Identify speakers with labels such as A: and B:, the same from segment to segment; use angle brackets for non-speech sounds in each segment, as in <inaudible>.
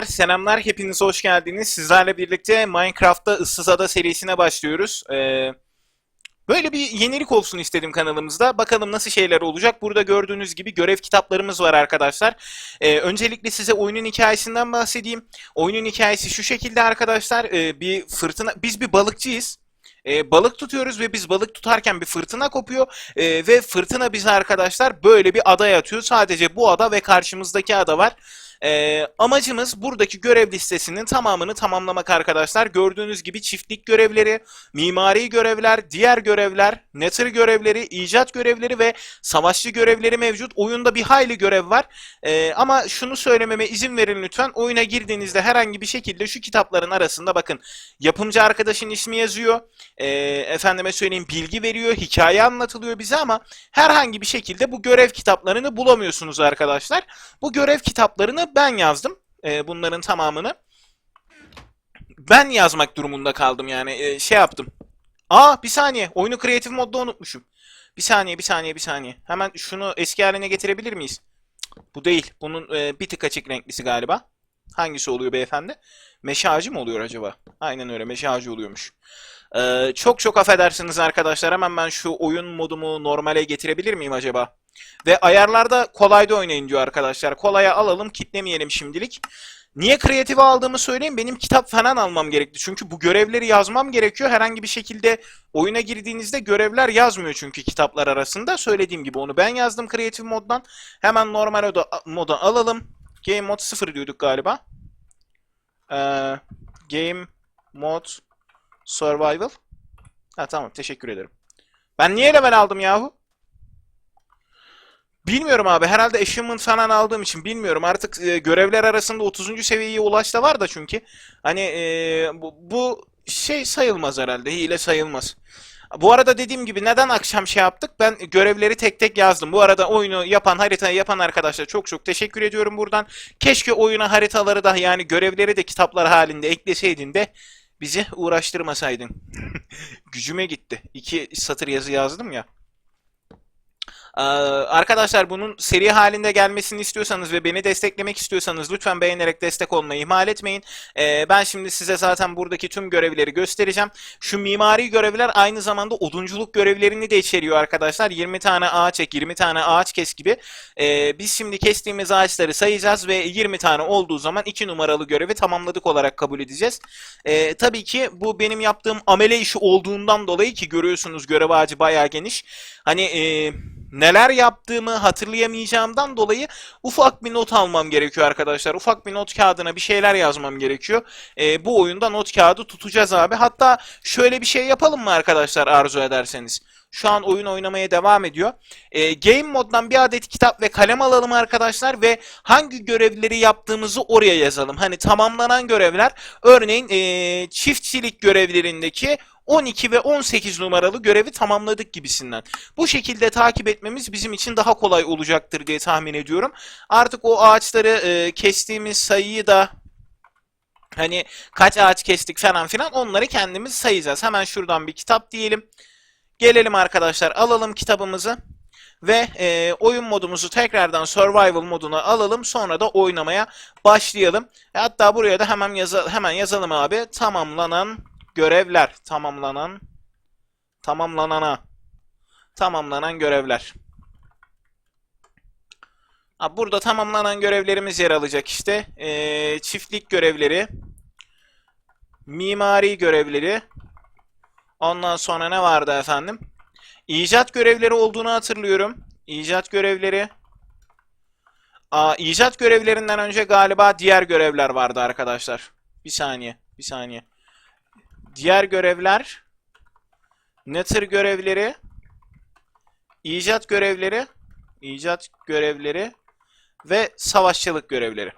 A: Arkadaşlar selamlar hepiniz hoş geldiniz. Sizlerle birlikte Minecraft'ta ıssız ada serisine başlıyoruz. Ee, böyle bir yenilik olsun istedim kanalımızda. Bakalım nasıl şeyler olacak. Burada gördüğünüz gibi görev kitaplarımız var arkadaşlar. Ee, öncelikle size oyunun hikayesinden bahsedeyim. Oyunun hikayesi şu şekilde arkadaşlar. Ee, bir fırtına biz bir balıkçıyız. Ee, balık tutuyoruz ve biz balık tutarken bir fırtına kopuyor Ee, ve fırtına bizi arkadaşlar böyle bir adaya atıyor. Sadece bu ada ve karşımızdaki ada var. Ee, amacımız buradaki görev listesinin tamamını tamamlamak arkadaşlar. Gördüğünüz gibi çiftlik görevleri, mimari görevler, diğer görevler, nether görevleri, icat görevleri ve savaşçı görevleri mevcut. Oyunda bir hayli görev var. Ee, ama şunu söylememe izin verin lütfen. Oyuna girdiğinizde herhangi bir şekilde şu kitapların arasında bakın yapımcı arkadaşın ismi yazıyor. Ee, efendime söyleyeyim bilgi veriyor, hikaye anlatılıyor bize ama herhangi bir şekilde bu görev kitaplarını bulamıyorsunuz arkadaşlar. Bu görev kitaplarını ben yazdım. Ee, bunların tamamını. Ben yazmak durumunda kaldım yani. Ee, şey yaptım. Aa bir saniye. Oyunu kreatif modda unutmuşum. Bir saniye, bir saniye, bir saniye. Hemen şunu eski haline getirebilir miyiz? Bu değil. Bunun e, bir tık açık renklisi galiba. Hangisi oluyor beyefendi? Meşe mı oluyor acaba? Aynen öyle. Meşe oluyormuş. Ee, çok çok affedersiniz arkadaşlar. Hemen ben şu oyun modumu normale getirebilir miyim acaba? Ve ayarlarda kolayda oynayın diyor arkadaşlar. Kolaya alalım, kitlemeyelim şimdilik. Niye kreatife aldığımı söyleyeyim. Benim kitap falan almam gerekti. Çünkü bu görevleri yazmam gerekiyor. Herhangi bir şekilde oyuna girdiğinizde görevler yazmıyor çünkü kitaplar arasında. Söylediğim gibi onu ben yazdım kreatif moddan. Hemen normal oda, moda alalım. Game mod 0 diyorduk galiba. Ee, game mod survival. Ha tamam teşekkür ederim. Ben niye level aldım yahu? Bilmiyorum abi. Herhalde achievement falan aldığım için bilmiyorum. Artık e, görevler arasında 30. seviyeye ulaş da var da çünkü. Hani e, bu, bu şey sayılmaz herhalde. Hile sayılmaz. Bu arada dediğim gibi neden akşam şey yaptık? Ben görevleri tek tek yazdım. Bu arada oyunu yapan, haritayı yapan arkadaşlar çok çok teşekkür ediyorum buradan. Keşke oyuna haritaları da yani görevleri de kitaplar halinde ekleseydin de bizi uğraştırmasaydın. <laughs> Gücüme gitti. İki satır yazı yazdım ya. Ee, arkadaşlar bunun seri halinde gelmesini istiyorsanız ve beni desteklemek istiyorsanız lütfen beğenerek destek olmayı ihmal etmeyin. Ee, ben şimdi size zaten buradaki tüm görevleri göstereceğim. Şu mimari görevler aynı zamanda odunculuk görevlerini de içeriyor arkadaşlar. 20 tane ağaç ek, 20 tane ağaç kes gibi. Ee, biz şimdi kestiğimiz ağaçları sayacağız ve 20 tane olduğu zaman 2 numaralı görevi tamamladık olarak kabul edeceğiz. Tabii ki bu benim yaptığım amele işi olduğundan dolayı ki görüyorsunuz görev ağacı bayağı geniş. Hani eee neler yaptığımı hatırlayamayacağımdan dolayı ufak bir not almam gerekiyor arkadaşlar. Ufak bir not kağıdına bir şeyler yazmam gerekiyor. Ee, bu oyunda not kağıdı tutacağız abi. Hatta şöyle bir şey yapalım mı arkadaşlar arzu ederseniz. Şu an oyun oynamaya devam ediyor. Ee, game moddan bir adet kitap ve kalem alalım arkadaşlar ve hangi görevleri yaptığımızı oraya yazalım. Hani tamamlanan görevler örneğin ee, çiftçilik görevlerindeki 12 ve 18 numaralı görevi tamamladık gibisinden. Bu şekilde takip etmemiz bizim için daha kolay olacaktır diye tahmin ediyorum. Artık o ağaçları e, kestiğimiz sayıyı da hani kaç ağaç kestik falan filan onları kendimiz sayacağız. Hemen şuradan bir kitap diyelim. Gelelim arkadaşlar alalım kitabımızı. Ve e, oyun modumuzu tekrardan survival moduna alalım. Sonra da oynamaya başlayalım. Hatta buraya da hemen yaza hemen yazalım abi. Tamamlanan görevler. Tamamlanan tamamlanana tamamlanan görevler. Ha, burada tamamlanan görevlerimiz yer alacak işte. E, çiftlik görevleri, mimari görevleri. Ondan sonra ne vardı efendim? İcat görevleri olduğunu hatırlıyorum. İcat görevleri. Aa, görevlerinden önce galiba diğer görevler vardı arkadaşlar. Bir saniye, bir saniye. Diğer görevler. Nether görevleri. icat görevleri. icat görevleri. Ve savaşçılık görevleri.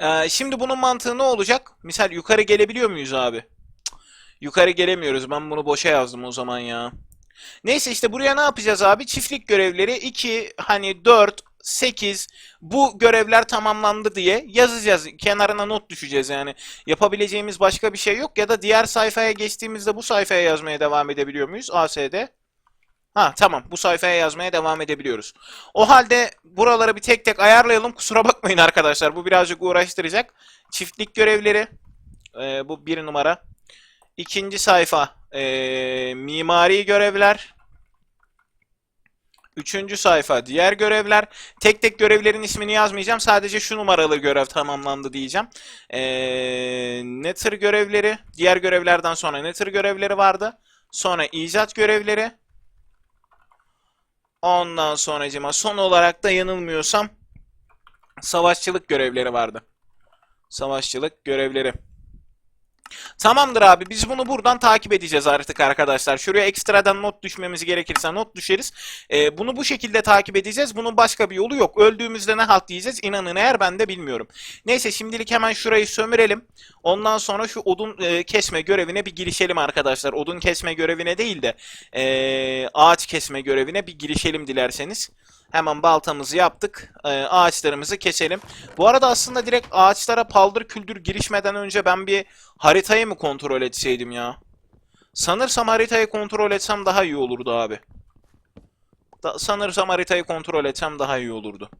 A: Ee, şimdi bunun mantığı ne olacak? Misal yukarı gelebiliyor muyuz abi? Yukarı gelemiyoruz. Ben bunu boşa yazdım o zaman ya. Neyse işte buraya ne yapacağız abi? Çiftlik görevleri 2, hani 4, 8 bu görevler tamamlandı diye yazacağız. Kenarına not düşeceğiz yani. Yapabileceğimiz başka bir şey yok ya da diğer sayfaya geçtiğimizde bu sayfaya yazmaya devam edebiliyor muyuz? ASD. Ha tamam bu sayfaya yazmaya devam edebiliyoruz. O halde buraları bir tek tek ayarlayalım. Kusura bakmayın arkadaşlar bu birazcık uğraştıracak. Çiftlik görevleri e, bu bir numara. İkinci sayfa e, mimari görevler. Üçüncü sayfa diğer görevler. Tek tek görevlerin ismini yazmayacağım. Sadece şu numaralı görev tamamlandı diyeceğim. E, ne tür görevleri? Diğer görevlerden sonra ne tür görevleri vardı? Sonra icat görevleri. Ondan sonracıma son olarak da yanılmıyorsam savaşçılık görevleri vardı. Savaşçılık görevleri. Tamamdır abi biz bunu buradan takip edeceğiz artık arkadaşlar. Şuraya ekstradan not düşmemiz gerekirse not düşeriz. Ee, bunu bu şekilde takip edeceğiz. Bunun başka bir yolu yok. Öldüğümüzde ne halt diyeceğiz inanın eğer ben de bilmiyorum. Neyse şimdilik hemen şurayı sömürelim. Ondan sonra şu odun e, kesme görevine bir girişelim arkadaşlar. Odun kesme görevine değil de e, ağaç kesme görevine bir girişelim dilerseniz. Hemen baltamızı yaptık. E, ağaçlarımızı keselim. Bu arada aslında direkt ağaçlara paldır küldür girişmeden önce ben bir haritayı mı kontrol etseydim ya? Sanırsam haritayı kontrol etsem daha iyi olurdu abi. Da, sanırsam haritayı kontrol etsem daha iyi olurdu.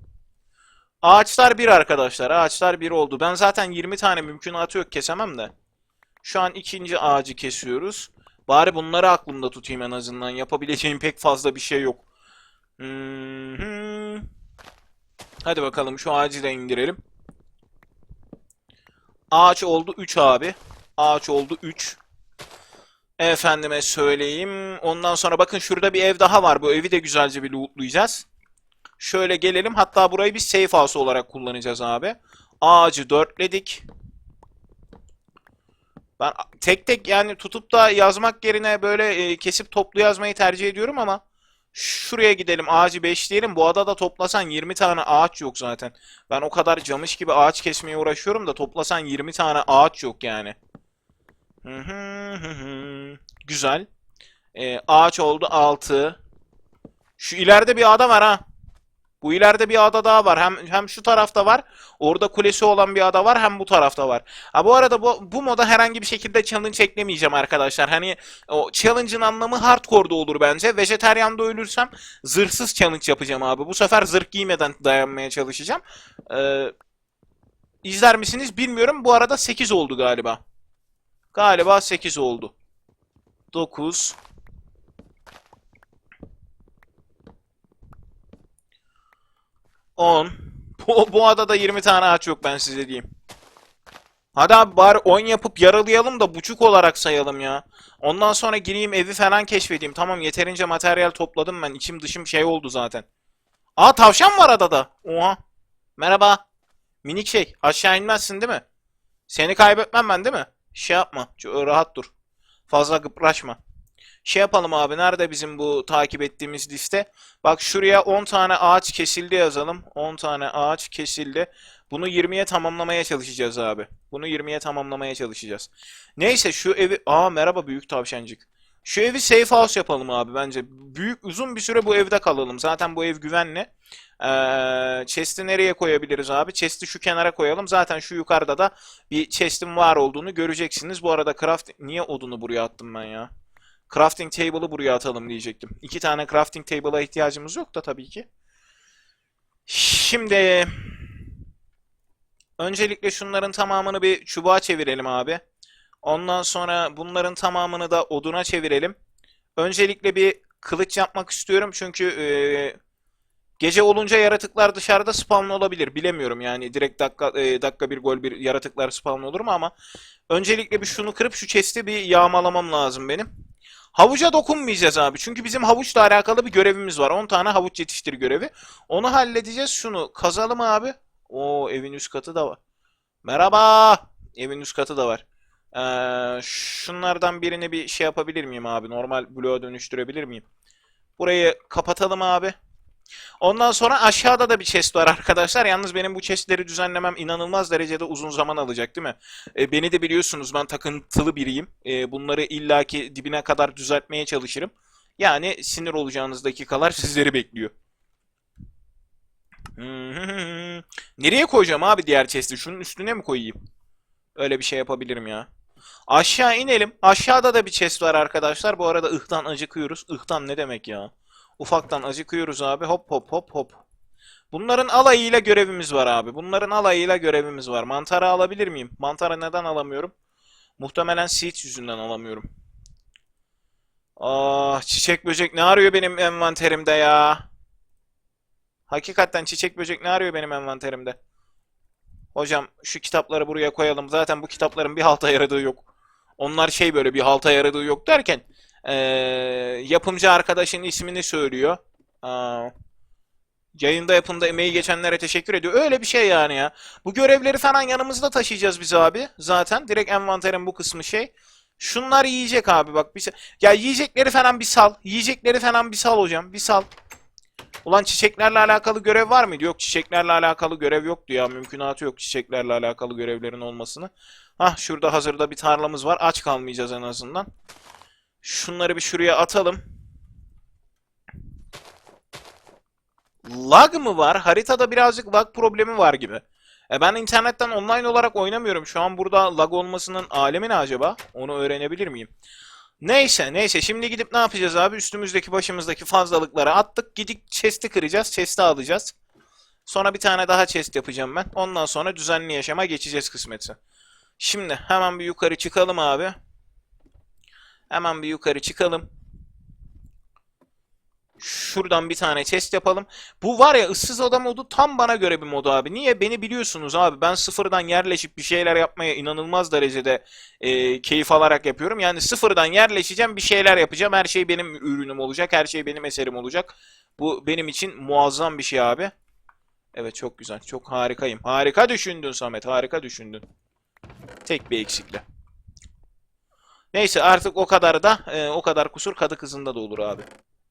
A: Ağaçlar bir arkadaşlar. Ağaçlar bir oldu. Ben zaten 20 tane mümkünatı yok kesemem de. Şu an ikinci ağacı kesiyoruz. Bari bunları aklımda tutayım en azından. Yapabileceğim pek fazla bir şey yok. Hadi bakalım şu da indirelim. Ağaç oldu 3 abi. Ağaç oldu 3. Efendime söyleyeyim. Ondan sonra bakın şurada bir ev daha var. Bu evi de güzelce bir lootlayacağız. Şöyle gelelim. Hatta burayı bir safe house olarak kullanacağız abi. Ağacı dörtledik. Ben tek tek yani tutup da yazmak yerine böyle e, kesip toplu yazmayı tercih ediyorum ama şuraya gidelim ağacı beşleyelim. Bu adada toplasan 20 tane ağaç yok zaten. Ben o kadar camış gibi ağaç kesmeye uğraşıyorum da toplasan 20 tane ağaç yok yani. Güzel. E, ağaç oldu 6. Şu ileride bir ada var ha. Bu ileride bir ada daha var. Hem hem şu tarafta var. Orada kulesi olan bir ada var. Hem bu tarafta var. Ha bu arada bu, bu moda herhangi bir şekilde challenge eklemeyeceğim arkadaşlar. Hani o challenge'ın anlamı hardcore'da olur bence. Vejetaryan'da ölürsem zırhsız challenge yapacağım abi. Bu sefer zırh giymeden dayanmaya çalışacağım. Ee, izler misiniz bilmiyorum. Bu arada 8 oldu galiba. Galiba 8 oldu. 9 10 bu, bu adada 20 tane ağaç yok ben size diyeyim. Hadi abi bari 10 yapıp yaralayalım da buçuk olarak sayalım ya. Ondan sonra gireyim evi falan keşfedeyim. Tamam yeterince materyal topladım ben. İçim dışım şey oldu zaten. Aa tavşan var adada. Oha. Merhaba. Minik şey. Aşağı inmezsin değil mi? Seni kaybetmem ben değil mi? Şey yapma. Rahat dur. Fazla gıpraşma. Şey yapalım abi. Nerede bizim bu takip ettiğimiz liste? Bak şuraya 10 tane ağaç kesildi yazalım. 10 tane ağaç kesildi. Bunu 20'ye tamamlamaya çalışacağız abi. Bunu 20'ye tamamlamaya çalışacağız. Neyse şu evi... Aa merhaba büyük tavşancık. Şu evi safe house yapalım abi bence. Büyük uzun bir süre bu evde kalalım. Zaten bu ev güvenli. Ee, chest'i nereye koyabiliriz abi? Chest'i şu kenara koyalım. Zaten şu yukarıda da bir chest'in var olduğunu göreceksiniz. Bu arada craft... Niye odunu buraya attım ben ya? Crafting table'ı buraya atalım diyecektim. İki tane crafting table'a ihtiyacımız yok da tabii ki. Şimdi öncelikle şunların tamamını bir çubuğa çevirelim abi. Ondan sonra bunların tamamını da oduna çevirelim. Öncelikle bir kılıç yapmak istiyorum çünkü e, gece olunca yaratıklar dışarıda spawn olabilir. Bilemiyorum yani direkt dakika e, dakika bir gol bir yaratıklar spawn olur mu ama öncelikle bir şunu kırıp şu chest'i bir yağmalamam lazım benim. Havuca dokunmayacağız abi. Çünkü bizim havuçla alakalı bir görevimiz var. 10 tane havuç yetiştir görevi. Onu halledeceğiz. Şunu kazalım abi. O evin üst katı da var. Merhaba. Evin üst katı da var. Ee, şunlardan birini bir şey yapabilir miyim abi? Normal bloğa dönüştürebilir miyim? Burayı kapatalım abi. Ondan sonra aşağıda da bir chest var arkadaşlar. Yalnız benim bu chestleri düzenlemem inanılmaz derecede uzun zaman alacak değil mi? E, beni de biliyorsunuz ben takıntılı biriyim. E, bunları illaki dibine kadar düzeltmeye çalışırım. Yani sinir olacağınız dakikalar sizleri bekliyor. <laughs> Nereye koyacağım abi diğer chest'i? Şunun üstüne mi koyayım? Öyle bir şey yapabilirim ya. Aşağı inelim. Aşağıda da bir chest var arkadaşlar. Bu arada ıhtan acıkıyoruz. Ihtan ne demek ya? Ufaktan acıkıyoruz abi. Hop hop hop hop. Bunların alayıyla görevimiz var abi. Bunların alayıyla görevimiz var. Mantarı alabilir miyim? Mantarı neden alamıyorum? Muhtemelen seed yüzünden alamıyorum. Ah çiçek böcek ne arıyor benim envanterimde ya? Hakikaten çiçek böcek ne arıyor benim envanterimde? Hocam şu kitapları buraya koyalım. Zaten bu kitapların bir halta yaradığı yok. Onlar şey böyle bir halta yaradığı yok derken eee, yapımcı arkadaşın ismini söylüyor. Aa, yayında yapımda emeği geçenlere teşekkür ediyor. Öyle bir şey yani ya. Bu görevleri falan yanımızda taşıyacağız biz abi. Zaten direkt envanterin bu kısmı şey. Şunlar yiyecek abi bak bir şey. Ya yiyecekleri falan bir sal. Yiyecekleri falan bir sal hocam. Bir sal. Ulan çiçeklerle alakalı görev var mıydı? Yok çiçeklerle alakalı görev yoktu ya. Mümkünatı yok çiçeklerle alakalı görevlerin olmasını. Hah şurada hazırda bir tarlamız var. Aç kalmayacağız en azından. Şunları bir şuraya atalım. Lag mı var? Haritada birazcık lag problemi var gibi. E ben internetten online olarak oynamıyorum. Şu an burada lag olmasının alemi ne acaba? Onu öğrenebilir miyim? Neyse neyse şimdi gidip ne yapacağız abi? Üstümüzdeki başımızdaki fazlalıkları attık. Gidip chest'i kıracağız. Chest'i alacağız. Sonra bir tane daha chest yapacağım ben. Ondan sonra düzenli yaşama geçeceğiz kısmetse. Şimdi hemen bir yukarı çıkalım abi. Hemen bir yukarı çıkalım. Şuradan bir tane chest yapalım. Bu var ya ıssız ada modu tam bana göre bir mod abi. Niye? Beni biliyorsunuz abi. Ben sıfırdan yerleşip bir şeyler yapmaya inanılmaz derecede e, keyif alarak yapıyorum. Yani sıfırdan yerleşeceğim, bir şeyler yapacağım. Her şey benim ürünüm olacak. Her şey benim eserim olacak. Bu benim için muazzam bir şey abi. Evet çok güzel. Çok harikayım. Harika düşündün Samet. Harika düşündün. Tek bir eksikle. Neyse artık o kadar da e, o kadar kusur kadı kızında da olur abi.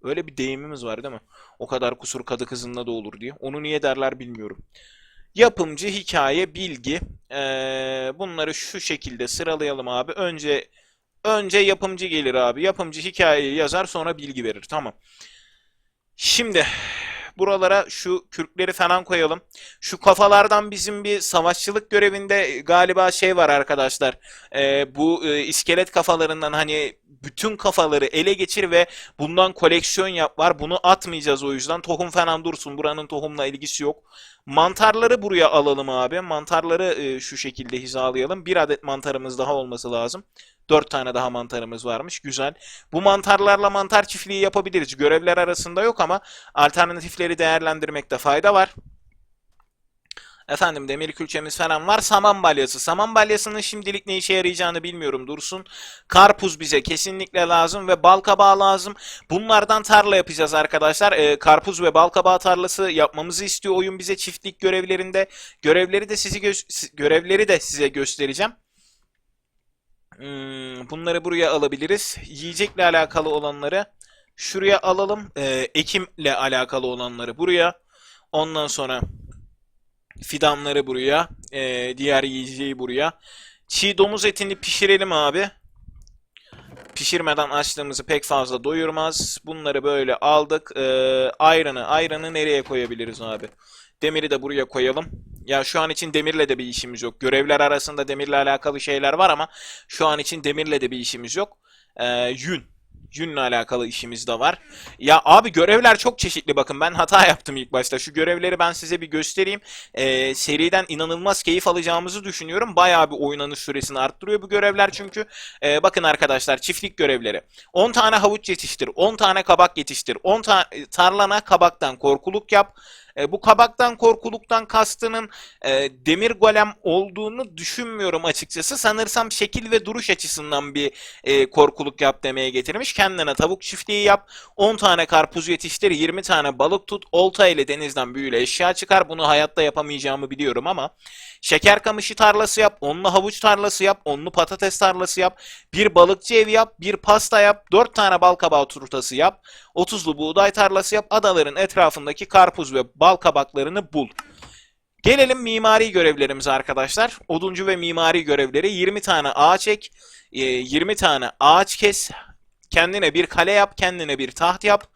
A: Öyle bir deyimimiz var değil mi? O kadar kusur kadı kızında da olur diye. Onu niye derler bilmiyorum. Yapımcı, hikaye, bilgi. E, bunları şu şekilde sıralayalım abi. Önce önce yapımcı gelir abi. Yapımcı hikayeyi yazar sonra bilgi verir. Tamam. Şimdi buralara şu kürkleri falan koyalım. Şu kafalardan bizim bir savaşçılık görevinde galiba şey var arkadaşlar. Ee, bu e, iskelet kafalarından hani bütün kafaları ele geçir ve bundan koleksiyon yap var. Bunu atmayacağız o yüzden. Tohum falan dursun. Buranın tohumla ilgisi yok. Mantarları buraya alalım abi. Mantarları e, şu şekilde hizalayalım. Bir adet mantarımız daha olması lazım. Dört tane daha mantarımız varmış. Güzel. Bu mantarlarla mantar çiftliği yapabiliriz. Görevler arasında yok ama alternatifleri değerlendirmekte fayda var. Efendim demir külçemiz falan var. Saman balyası. Saman balyasının şimdilik ne işe yarayacağını bilmiyorum Dursun. Karpuz bize kesinlikle lazım ve bal kabağı lazım. Bunlardan tarla yapacağız arkadaşlar. Ee, karpuz ve bal kabağı tarlası yapmamızı istiyor oyun bize çiftlik görevlerinde. Görevleri de sizi gö- görevleri de size göstereceğim. Hmm, bunları buraya alabiliriz. Yiyecekle alakalı olanları şuraya alalım. Ee, ekimle alakalı olanları buraya. Ondan sonra fidanları buraya. ee, diğer yiyeceği buraya. Çiğ domuz etini pişirelim abi. Pişirmeden açlığımızı pek fazla doyurmaz. Bunları böyle aldık. Ee, ayranı. Ayranı nereye koyabiliriz abi? Demiri de buraya koyalım. Ya şu an için demirle de bir işimiz yok. Görevler arasında demirle alakalı şeyler var ama şu an için demirle de bir işimiz yok. Ee, yün. Yünle alakalı işimiz de var. Ya abi görevler çok çeşitli bakın ben hata yaptım ilk başta. Şu görevleri ben size bir göstereyim. Ee, seriden inanılmaz keyif alacağımızı düşünüyorum. Bayağı bir oynanış süresini arttırıyor bu görevler çünkü. Ee, bakın arkadaşlar çiftlik görevleri. 10 tane havuç yetiştir, 10 tane kabak yetiştir, 10 tane tarlana kabaktan korkuluk yap. E, bu kabaktan korkuluktan kastının e, demir golem olduğunu düşünmüyorum açıkçası. Sanırsam şekil ve duruş açısından bir e, korkuluk yap demeye getirmiş. Kendine tavuk çiftliği yap. 10 tane karpuz yetiştir. 20 tane balık tut. Olta ile denizden büyüyle eşya çıkar. Bunu hayatta yapamayacağımı biliyorum ama. Şeker kamışı tarlası yap. Onlu havuç tarlası yap. Onlu patates tarlası yap. Bir balıkçı evi yap. Bir pasta yap. 4 tane bal kabağı turtası yap. 30'lu buğday tarlası yap. Adaların etrafındaki karpuz ve bal kabaklarını bul. Gelelim mimari görevlerimize arkadaşlar. Oduncu ve mimari görevleri 20 tane ağaç ek, e, 20 tane ağaç kes, kendine bir kale yap, kendine bir taht yap.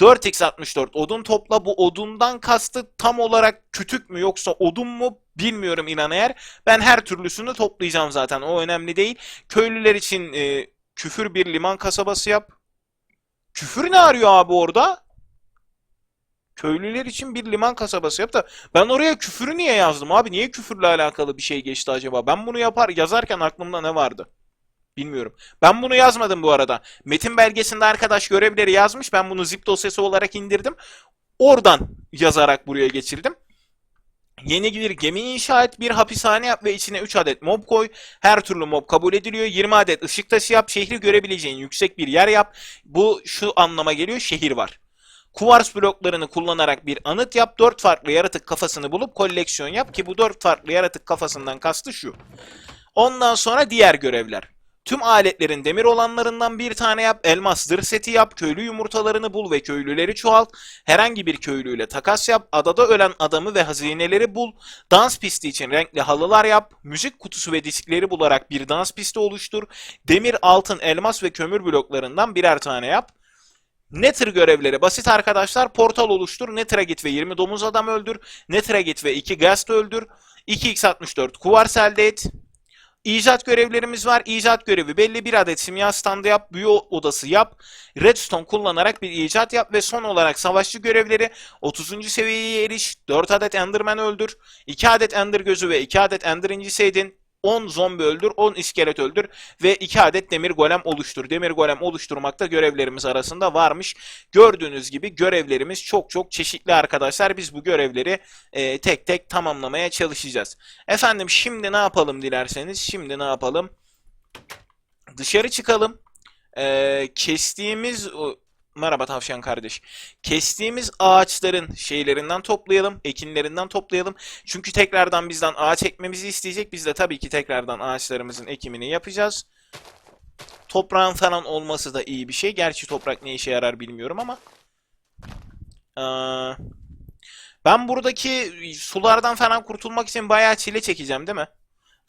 A: 4x64 odun topla. Bu odundan kastı tam olarak kütük mü yoksa odun mu bilmiyorum inan eğer. Ben her türlüsünü toplayacağım zaten. O önemli değil. Köylüler için e, küfür bir liman kasabası yap. Küfür ne arıyor abi orada? Köylüler için bir liman kasabası yap da ben oraya küfürü niye yazdım abi? Niye küfürle alakalı bir şey geçti acaba? Ben bunu yapar yazarken aklımda ne vardı? Bilmiyorum. Ben bunu yazmadım bu arada. Metin belgesinde arkadaş görevleri yazmış. Ben bunu zip dosyası olarak indirdim. Oradan yazarak buraya geçirdim. Yeni bir gemi inşa et, bir hapishane yap ve içine 3 adet mob koy. Her türlü mob kabul ediliyor. 20 adet ışık taşı yap. Şehri görebileceğin yüksek bir yer yap. Bu şu anlama geliyor. Şehir var. Kuvars bloklarını kullanarak bir anıt yap. 4 farklı yaratık kafasını bulup koleksiyon yap ki bu 4 farklı yaratık kafasından kastı şu. Ondan sonra diğer görevler. Tüm aletlerin demir olanlarından bir tane yap, elmas zırh seti yap, köylü yumurtalarını bul ve köylüleri çoğalt, herhangi bir köylüyle takas yap, adada ölen adamı ve hazineleri bul, dans pisti için renkli halılar yap, müzik kutusu ve diskleri bularak bir dans pisti oluştur, demir, altın, elmas ve kömür bloklarından birer tane yap, Nether görevleri basit arkadaşlar. Portal oluştur. Nether'a git ve 20 domuz adam öldür. Nether'a git ve 2 Ghast öldür. 2x64 kuvars elde et. İcat görevlerimiz var. İcat görevi belli bir adet simya standı yap. Büyü odası yap. Redstone kullanarak bir icat yap ve son olarak savaşçı görevleri 30. seviyeye eriş. 4 adet Enderman öldür. 2 adet Ender gözü ve 2 adet Ender incisi edin. 10 zombi öldür, 10 iskelet öldür ve 2 adet demir golem oluştur. Demir golem oluşturmakta görevlerimiz arasında varmış. Gördüğünüz gibi görevlerimiz çok çok çeşitli arkadaşlar. Biz bu görevleri e, tek tek tamamlamaya çalışacağız. Efendim şimdi ne yapalım dilerseniz? Şimdi ne yapalım? Dışarı çıkalım. E, kestiğimiz... Merhaba tavşan kardeş. Kestiğimiz ağaçların şeylerinden toplayalım, ekinlerinden toplayalım. Çünkü tekrardan bizden ağaç ekmemizi isteyecek. Biz de tabii ki tekrardan ağaçlarımızın ekimini yapacağız. Toprağın falan olması da iyi bir şey. Gerçi toprak ne işe yarar bilmiyorum ama. Ee, ben buradaki sulardan falan kurtulmak için bayağı çile çekeceğim değil mi?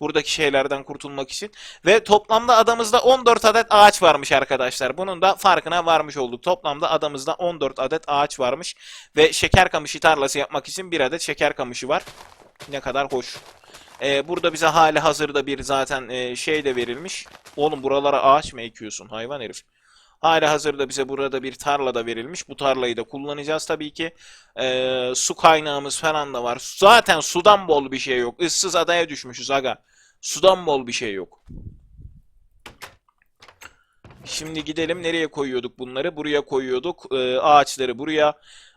A: Buradaki şeylerden kurtulmak için. Ve toplamda adamızda 14 adet ağaç varmış arkadaşlar. Bunun da farkına varmış olduk. Toplamda adamızda 14 adet ağaç varmış. Ve şeker kamışı tarlası yapmak için bir adet şeker kamışı var. Ne kadar hoş. Ee, burada bize hali hazırda bir zaten e, şey de verilmiş. Oğlum buralara ağaç mı ekiyorsun hayvan herif? Hali hazırda bize burada bir tarla da verilmiş. Bu tarlayı da kullanacağız tabii ki. Ee, su kaynağımız falan da var. Zaten sudan bol bir şey yok. Issız adaya düşmüşüz aga. Sudan bol bir şey yok. Şimdi gidelim nereye koyuyorduk bunları? Buraya koyuyorduk. Ee, ağaçları buraya.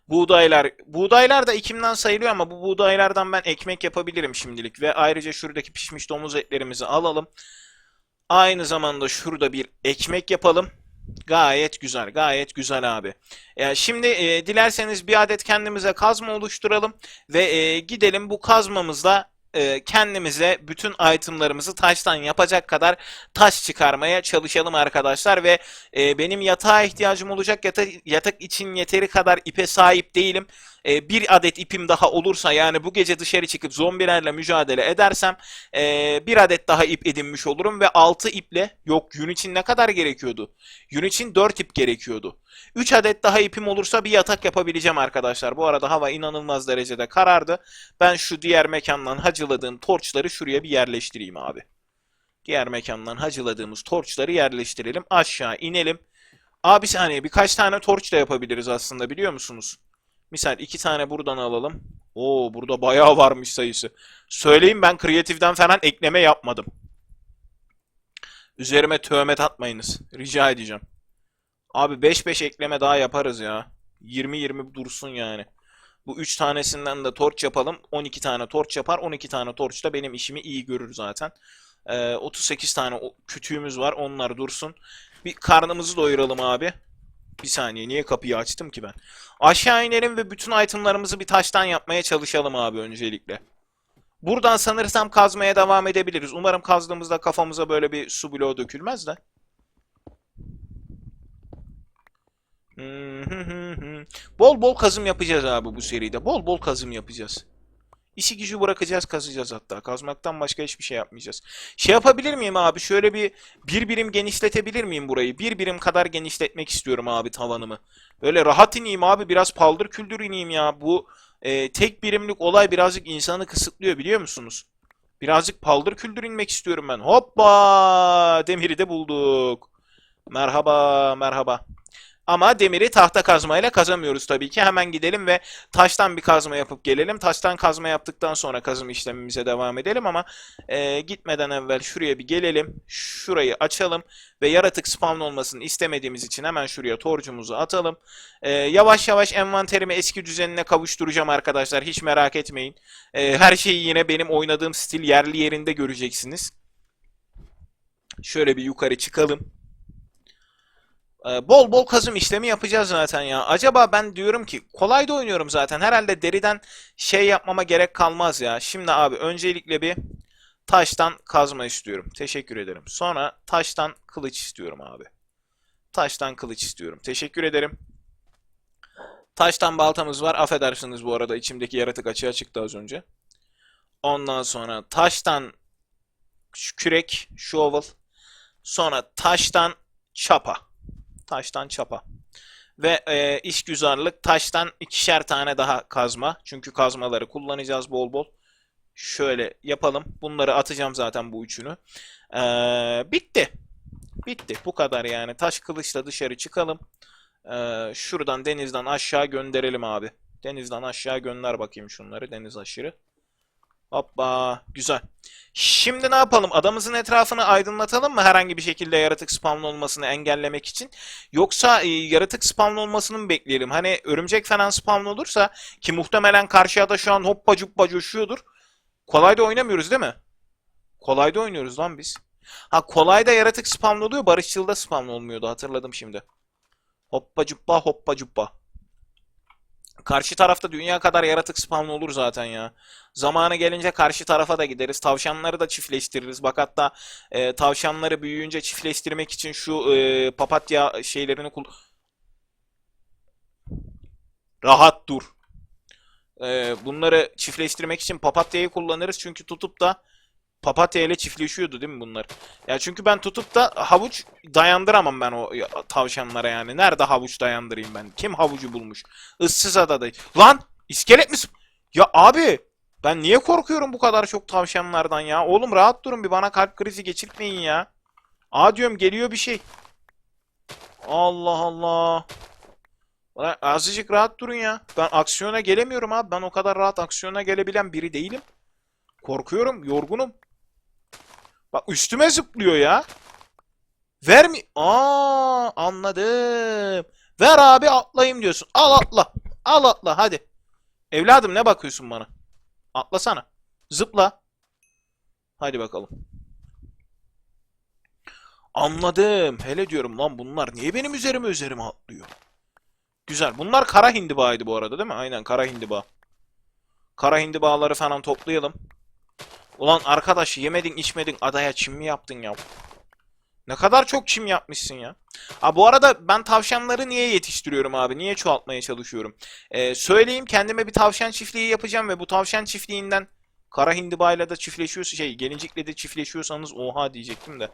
A: Buğdaylar. Buğdaylar da ekimden sayılıyor ama bu buğdaylardan ben ekmek yapabilirim şimdilik. Ve ayrıca şuradaki pişmiş domuz etlerimizi alalım. Aynı zamanda şurada bir ekmek yapalım. Gayet güzel, gayet güzel abi. Ya şimdi e, dilerseniz bir adet kendimize kazma oluşturalım ve e, gidelim bu kazmamızla e, kendimize bütün itemlarımızı taştan yapacak kadar taş çıkarmaya çalışalım arkadaşlar ve e, benim yatağa ihtiyacım olacak yatak, yatak için yeteri kadar ipe sahip değilim. E, bir adet ipim daha olursa yani bu gece dışarı çıkıp zombilerle mücadele edersem e, bir adet daha ip edinmiş olurum ve 6 iple yok yün için ne kadar gerekiyordu? Yün için 4 ip gerekiyordu. 3 adet daha ipim olursa bir yatak yapabileceğim arkadaşlar. Bu arada hava inanılmaz derecede karardı. Ben şu diğer mekandan hacıladığım torçları şuraya bir yerleştireyim abi. Diğer mekandan hacıladığımız torçları yerleştirelim. Aşağı inelim. Abi saniye birkaç tane torç da yapabiliriz aslında biliyor musunuz? Misal iki tane buradan alalım. Oo burada bayağı varmış sayısı. Söyleyeyim ben kreatiften falan ekleme yapmadım. Üzerime töhmet atmayınız. Rica edeceğim. Abi 5-5 ekleme daha yaparız ya. 20-20 dursun yani. Bu 3 tanesinden de torç yapalım. 12 tane torç yapar. 12 tane torç da benim işimi iyi görür zaten. Ee, 38 tane kütüğümüz var. Onlar dursun. Bir karnımızı doyuralım abi. Bir saniye niye kapıyı açtım ki ben? Aşağı inelim ve bütün itemlarımızı bir taştan yapmaya çalışalım abi öncelikle. Buradan sanırsam kazmaya devam edebiliriz. Umarım kazdığımızda kafamıza böyle bir su bloğu dökülmez de. Bol bol kazım yapacağız abi bu seride. Bol bol kazım yapacağız. İşi gücü bırakacağız, kazacağız hatta. Kazmaktan başka hiçbir şey yapmayacağız. Şey yapabilir miyim abi? Şöyle bir bir birim genişletebilir miyim burayı? Bir birim kadar genişletmek istiyorum abi tavanımı. Böyle rahat ineyim abi. Biraz paldır küldür ineyim ya. Bu e, tek birimlik olay birazcık insanı kısıtlıyor biliyor musunuz? Birazcık paldır küldür inmek istiyorum ben. Hoppa! Demiri de bulduk. Merhaba, merhaba. Ama demiri tahta kazmayla kazamıyoruz tabii ki. Hemen gidelim ve taştan bir kazma yapıp gelelim. Taştan kazma yaptıktan sonra kazım işlemimize devam edelim ama e, gitmeden evvel şuraya bir gelelim. Şurayı açalım ve yaratık spawn olmasını istemediğimiz için hemen şuraya torcumuzu atalım. E, yavaş yavaş envanterimi eski düzenine kavuşturacağım arkadaşlar. Hiç merak etmeyin. E, her şeyi yine benim oynadığım stil yerli yerinde göreceksiniz. Şöyle bir yukarı çıkalım. Ee, bol bol kazım işlemi yapacağız zaten ya. Acaba ben diyorum ki kolay da oynuyorum zaten. Herhalde deriden şey yapmama gerek kalmaz ya. Şimdi abi öncelikle bir taştan kazma istiyorum. Teşekkür ederim. Sonra taştan kılıç istiyorum abi. Taştan kılıç istiyorum. Teşekkür ederim. Taştan baltamız var. Affedersiniz bu arada içimdeki yaratık açığa çıktı az önce. Ondan sonra taştan kürek, shovel. Sonra taştan çapa. Taştan çapa. Ve e, işgüzarlık taştan ikişer tane daha kazma. Çünkü kazmaları kullanacağız bol bol. Şöyle yapalım. Bunları atacağım zaten bu üçünü. Ee, bitti. Bitti. Bu kadar yani. Taş kılıçla dışarı çıkalım. Ee, şuradan denizden aşağı gönderelim abi. Denizden aşağı gönder bakayım şunları. Deniz aşırı. Hoppa. Güzel. Şimdi ne yapalım? Adamımızın etrafını aydınlatalım mı herhangi bir şekilde yaratık spawn olmasını engellemek için? Yoksa e, yaratık spawn olmasını mı bekleyelim? Hani örümcek falan spawn olursa ki muhtemelen karşıya şu an hoppa cuppa coşuyordur. Kolayda oynamıyoruz değil mi? Kolayda oynuyoruz lan biz. Ha kolayda yaratık spawn oluyor, barışçılda spawn olmuyordu hatırladım şimdi. Hoppa cuppa hoppa cuppa. Karşı tarafta dünya kadar yaratık spawn olur zaten ya. Zamanı gelince karşı tarafa da gideriz. Tavşanları da çiftleştiririz. Bak hatta e, tavşanları büyüyünce çiftleştirmek için şu e, papatya şeylerini kul... Rahat dur. E, bunları çiftleştirmek için papatyayı kullanırız. Çünkü tutup da papatya ile çiftleşiyordu değil mi bunlar? Ya çünkü ben tutup da havuç dayandıramam ben o tavşanlara yani. Nerede havuç dayandırayım ben? Kim havucu bulmuş? Issız adada. Lan iskelet misin? Ya abi ben niye korkuyorum bu kadar çok tavşanlardan ya? Oğlum rahat durun bir bana kalp krizi geçirtmeyin ya. Aa diyorum geliyor bir şey. Allah Allah. Ulan Azıcık rahat durun ya. Ben aksiyona gelemiyorum abi. Ben o kadar rahat aksiyona gelebilen biri değilim. Korkuyorum, yorgunum. Bak üstüme zıplıyor ya. Ver mi? Aa anladım. Ver abi atlayayım diyorsun. Al atla. Al atla hadi. Evladım ne bakıyorsun bana? Atlasana. Zıpla. Hadi bakalım. Anladım. Hele diyorum lan bunlar niye benim üzerime üzerime atlıyor? Güzel. Bunlar kara hindibağıydı bu arada değil mi? Aynen kara hindiba. Kara hindibaları falan toplayalım. Ulan arkadaş yemedin içmedin adaya çim mi yaptın ya? Ne kadar çok çim yapmışsın ya. Ha bu arada ben tavşanları niye yetiştiriyorum abi? Niye çoğaltmaya çalışıyorum? Ee, söyleyeyim kendime bir tavşan çiftliği yapacağım ve bu tavşan çiftliğinden kara hindibayla da çiftleşiyorsa şey gelincikle de çiftleşiyorsanız oha diyecektim de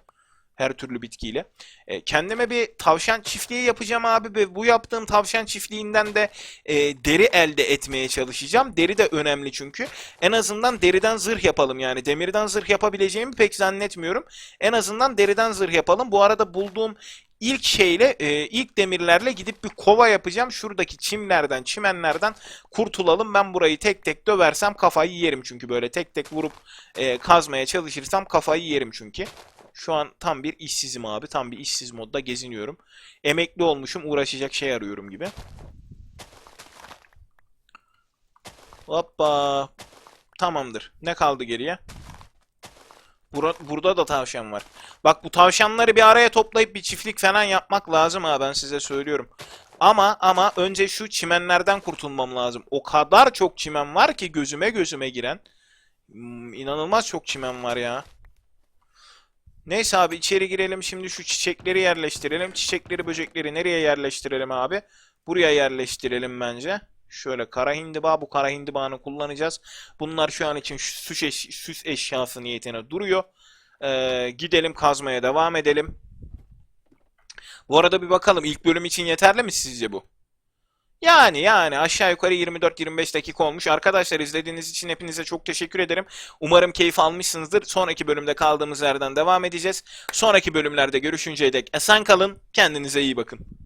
A: her türlü bitkiyle. E, kendime bir tavşan çiftliği yapacağım abi ve bu yaptığım tavşan çiftliğinden de e, deri elde etmeye çalışacağım. Deri de önemli çünkü. En azından deriden zırh yapalım yani. Demirden zırh yapabileceğimi pek zannetmiyorum. En azından deriden zırh yapalım. Bu arada bulduğum ilk şeyle, e, ilk demirlerle gidip bir kova yapacağım. Şuradaki çimlerden, çimenlerden kurtulalım. Ben burayı tek tek döversem kafayı yerim çünkü böyle tek tek vurup e, kazmaya çalışırsam kafayı yerim çünkü. Şu an tam bir işsizim abi. Tam bir işsiz modda geziniyorum. Emekli olmuşum uğraşacak şey arıyorum gibi. Hoppa. Tamamdır. Ne kaldı geriye? Bura- burada da tavşan var. Bak bu tavşanları bir araya toplayıp bir çiftlik falan yapmak lazım ha ben size söylüyorum. Ama ama önce şu çimenlerden kurtulmam lazım. O kadar çok çimen var ki gözüme gözüme giren. Hmm, inanılmaz çok çimen var ya. Neyse abi içeri girelim şimdi şu çiçekleri yerleştirelim. Çiçekleri böcekleri nereye yerleştirelim abi? Buraya yerleştirelim bence. Şöyle kara hindiba bu kara hindibanı kullanacağız. Bunlar şu an için süs, eş- süs eşyası niyetine duruyor. Ee, gidelim kazmaya devam edelim. Bu arada bir bakalım ilk bölüm için yeterli mi sizce bu? Yani yani aşağı yukarı 24-25 dakika olmuş. Arkadaşlar izlediğiniz için hepinize çok teşekkür ederim. Umarım keyif almışsınızdır. Sonraki bölümde kaldığımız yerden devam edeceğiz. Sonraki bölümlerde görüşünceye dek esen kalın. Kendinize iyi bakın.